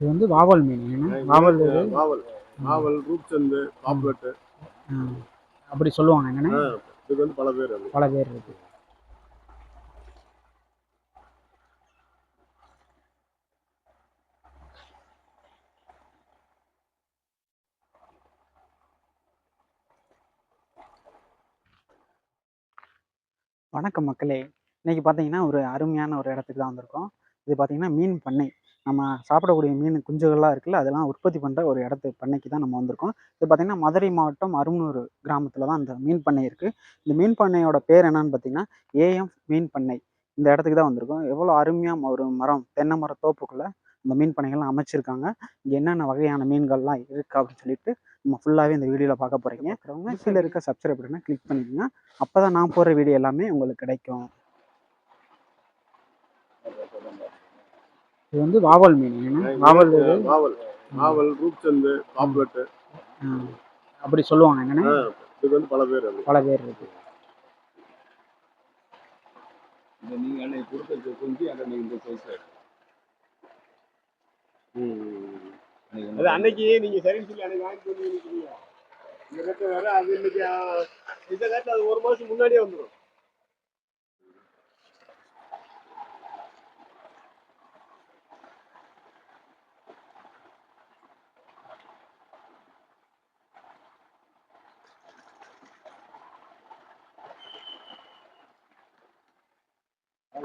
இது வந்து வாவல் மீன். வாவல் இது. நாவல் நாவல் ரூப்சந்து பாப்லெட்டு. ஆ, அப்படி சொல்லுவாங்க என்னன்னா? இதுக்கு வந்து பல பேர் பல பேர் இருக்கு. வணக்கம் மக்களே. இன்னைக்கு பார்த்தீங்கன்னா ஒரு அருமையான ஒரு இடத்துக்கு தான் வந்திருக்கோம். இது பார்த்தீங்கன்னா மீன் பண்ணை. நம்ம சாப்பிடக்கூடிய மீன் குஞ்சுகள்லாம் இருக்குல்ல அதெல்லாம் உற்பத்தி பண்ணுற ஒரு இடத்து பண்ணைக்கு தான் நம்ம வந்திருக்கோம். இது பார்த்தீங்கன்னா மதுரை மாவட்டம் அருமனூர் கிராமத்தில் தான் இந்த மீன் பண்ணை இருக்குது இந்த மீன் பண்ணையோட பேர் என்னன்னு பார்த்தீங்கன்னா ஏஎம் மீன் பண்ணை. இந்த இடத்துக்கு தான் வந்திருக்கோம். எவ்வளோ அருமையாக ஒரு மரம் தென்னை மர தோப்புக்குள்ளே இந்த மீன் பண்ணைகள்லாம் அமைச்சிருக்காங்க. இங்கே என்னென்ன வகையான மீன்கள்லாம் இருக்குது அப்படின்னு சொல்லிட்டு நம்ம ஃபுல்லாகவே இந்த வீடியோவில் பார்க்க போகிறீங்க அப்புறவங்க கீழே இருக்க சப்ஸ்கிரைப் பட்டனை கிளிக் பண்ணிக்கோங்க. அப்போ தான் நான் போடுற வீடியோ எல்லாமே உங்களுக்கு கிடைக்கும். இது வந்து வாவல் மீன். வாவல் இது? நாவல் நாவல் ரூப்சந்து பாப்லெட்டு ஆ, அப்படி சொல்லுவாங்க என்னன்னா இதுக்கு வந்து பல பேர் அது பல பேர் இருக்கு. இந்த நீங்க அன்னைக்கு கொடுத்த குஞ்சு அன்னைக்கு இந்த சைஸ் அது அன்னைக்கு நீங்க சரின்னு சொல்லி அன்னைக்கு வாங்கி கொண்டு வந்துருக்கீங்க இந்த ரேட்டு வேற அது இன்னைக்கு இந்த ரேட்டு அது ஒரு மாசம் முன்னாடியே வந்துடும்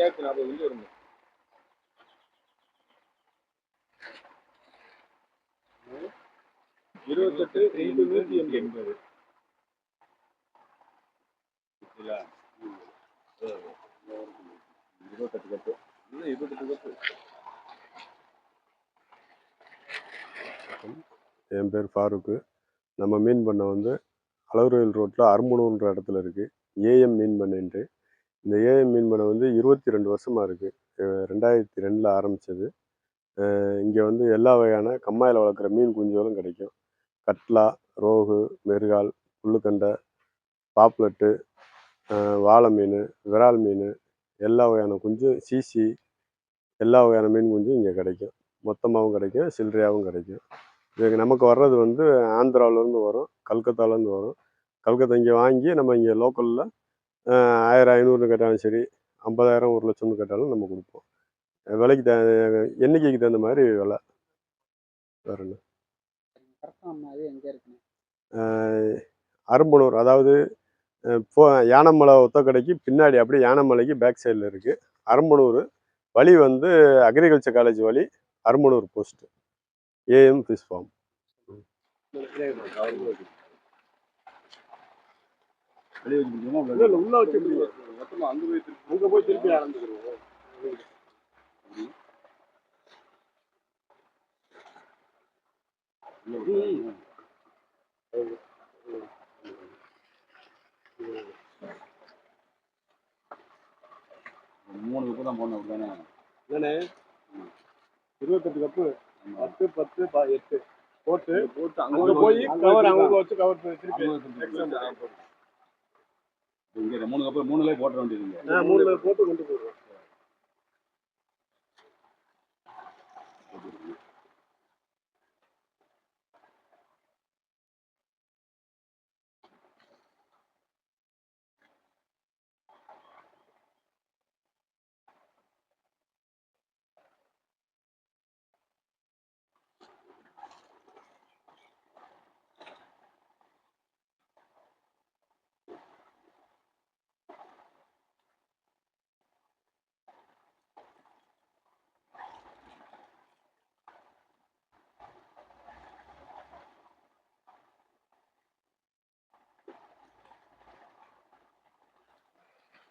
ஐயாயிரத்தி நாற்பது வந்து வரும் இருபத்தெட்டு இன்ட்டு நூற்றி எண்பது. இருபத்தெட்டு கப்பு இருபத்தெட்டு கப்பு என் பேர் ஃபாரூக்கு. நம்ம மீன் பண்ணை வந்து அலகுரோயில் ரோட்டில் அரும்பனூர்ன்ற இடத்துல இருக்குது ஏஎம் மீன் பண்ணைன்ட்டு. இந்த ஏஎம் மீன் வந்து இருபத்தி ரெண்டு வருஷமாக இருக்குது ரெண்டாயிரத்தி ரெண்டில் ஆரம்பித்தது இங்கே வந்து எல்லா வகையான கம்மாயில் வளர்க்குற மீன் குஞ்சுகளும் கிடைக்கும். கட்லா ரோகு மெருகால் புல்லுக்கண்டை பாப்லெட்டு வாழை மீன் விரால் மீன் எல்லா வகையான குஞ்சும் சீசி எல்லா வகையான மீன் குஞ்சும் இங்கே கிடைக்கும். மொத்தமாகவும் கிடைக்கும் சில்லறையாகவும் கிடைக்கும். இது நமக்கு வர்றது வந்து ஆந்திராவிலேருந்து வரும் கல்கத்தாலேருந்து வரும். கல்கத்தா இங்கே வாங்கி நம்ம இங்கே லோக்கலில் ஆயிரம் ஐநூறுன்னு கேட்டாலும் சரி ஐம்பதாயிரம் ஒரு லட்சம்னு கேட்டாலும் நம்ம கொடுப்போம். விலைக்கு த எண்ணிக்கைக்கு தகுந்த மாதிரி விலை வேற என்ன அரும்பனூர் அதாவது அஹ் போ யானமலை ஒத்தக்கடைக்கு பின்னாடி அப்படியே யானமலைக்கு பேக் சைடில் இருக்குது அரும்பனூர் வழி வந்து அக்ரிகல்ச்சர் காலேஜ் வழி Arumbanur post AM fish farm வெளியே வச்சு முடியுமா உள்ள வச்சு மொத்தமாக அங்கே போய் திருப்பி அங்கே போய் திருப்பி ஆரம்பிச்சிருவோம் மூணு கப்பு தான் போடணும் அப்படிதானே என்னண்ணே இருபத்தெட்டு கப்பு பத்து பத்து எட்டு போட்டு போட்டு அங்கே போய் கவர் அங்கே வச்சு கவர் திருப்பி இங்கே மூணு கப்பு மூணுலேயே போட்ட வேண்டியதுங்க ஆ, மூணுல போட்டு கொண்டு போயிடுவோம்.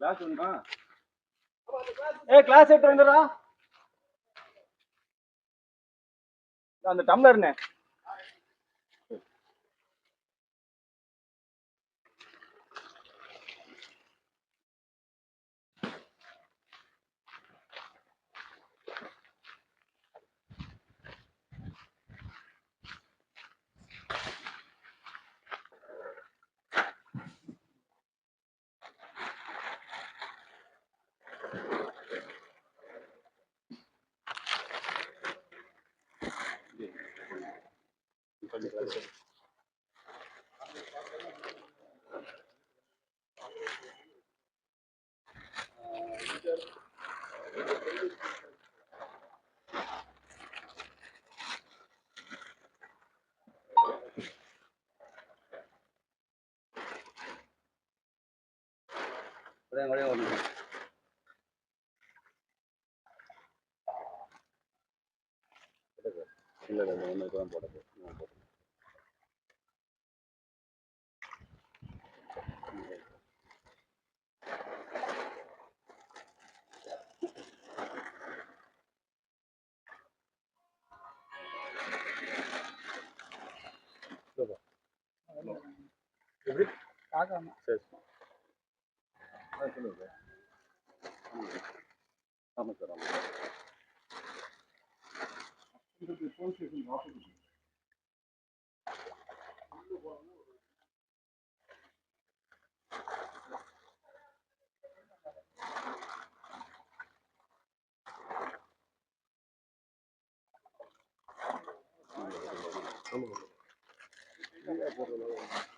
கிளாஸ் ஒன்றா ஏ கிளாஸ் எடுத்து வந்துடா அந்த டம்ளர்ண்ணே இல்லை இல்லை ஒன்று தான் போடுறது ஆமாம் சார் ஆமாம் காய்ச்சினா காற்று நிற்காதுல்ல காற்று நிற்காது அன்னைக்கு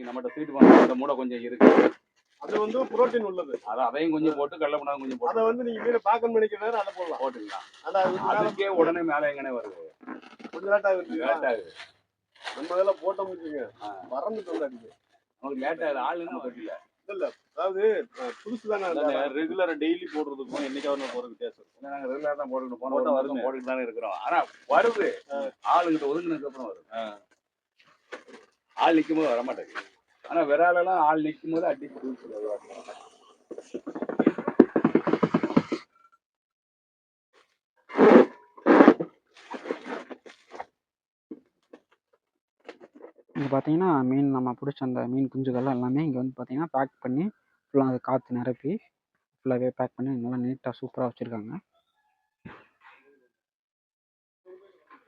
நம்மகிட்ட சீட்டு பண்ண அந்த மூடை கொஞ்சம் இருக்கு அது வந்து புரோட்டீன் உள்ளது அதை அதையும் கொஞ்சம் போட்டு கடலை புண்ணாக்கு கொஞ்சம் அதை போட்டு வந்து நீங்க மீன் பார்க்கணும் நினைக்கிறதாரு அதை போடலாம் போட்டுக்கலாம் ஆனா அதுக்கே உடனே மேலே எங்கனே வருது. கொஞ்சம் லேட் ஆகுது லேட் ஆகுது நம்ம இதெல்லாம் போட்டோம் வச்சுங்க. மறந்துட்டு வந்து அடிக்கு நமக்கு லேட் ஆகுது ஆள் வரல இல்ல அதாவது புதுசு தானே ரெகுலரா டெய்லி போடுறதுக்கும் என்னைக்காவது போறது வித்தியாசம் ஏன்னா நாங்க ரெகுலரா தான் போன வருஷம் போட்டுக்கிட்டு தானே இருக்கிறோம். ஆனா வருது. ஆளுங்கிட்ட ஒதுங்கினதுக்கு அப்புறம் வருது. ஆள் நிக்கும் போது வர மாட்டேங்குது ஆனா விராலெல்லாம் ஆள் நிக்கும் போது அடி பிடிச்சி இங்கே பார்த்தீங்கன்னா மீன் நம்ம பிடிச்ச அந்த மீன் குஞ்சுகள் எல்லாமே இங்கே வந்து பார்த்தீங்கன்னா பேக் பண்ணி ஃபுல்லாக அது காற்று நிரப்பி ஃபுல்லாகவே பேக் பண்ணி நல்லா நீட்டாக சூப்பராக வச்சுருக்காங்க.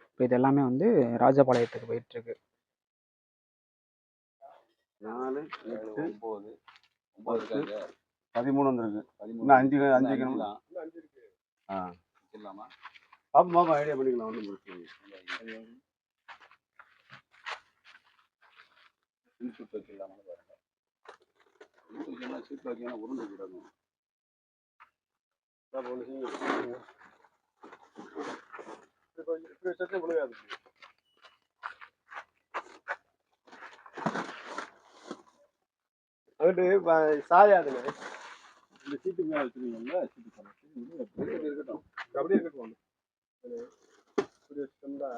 இப்போ இது எல்லாமே வந்து ராஜபாளையத்துக்கு போயிட்டுருக்கு. நாலு எட்டு ஒன்பது இருக்காங்க பதிமூணு வந்திருக்கு. பதிமூணு. இன்னும் அஞ்சு அஞ்சு அஞ்சு கிலோ. ஆ. இல்லாமா பாப்பா ஐடியா பண்ணிக்கலாம். ஒன்றும் பிரச்சனை இல்லை இன்சுட் வச்சிடலாம்னு பாருங்க இன்சுட் வச்சோம்னா சீட் வைக்கணும் உருண்டு விடணும் இப்படி விழுகாது. அங்கிட்டு சாயாதுங்க இந்த சீட்டு மேலே வச்சிருக்கீங்களா சீட்டு பண்ணி இருக்கட்டும்? அப்படியே இருக்கட்டும். இப்படி வச்சிட்டோம்னா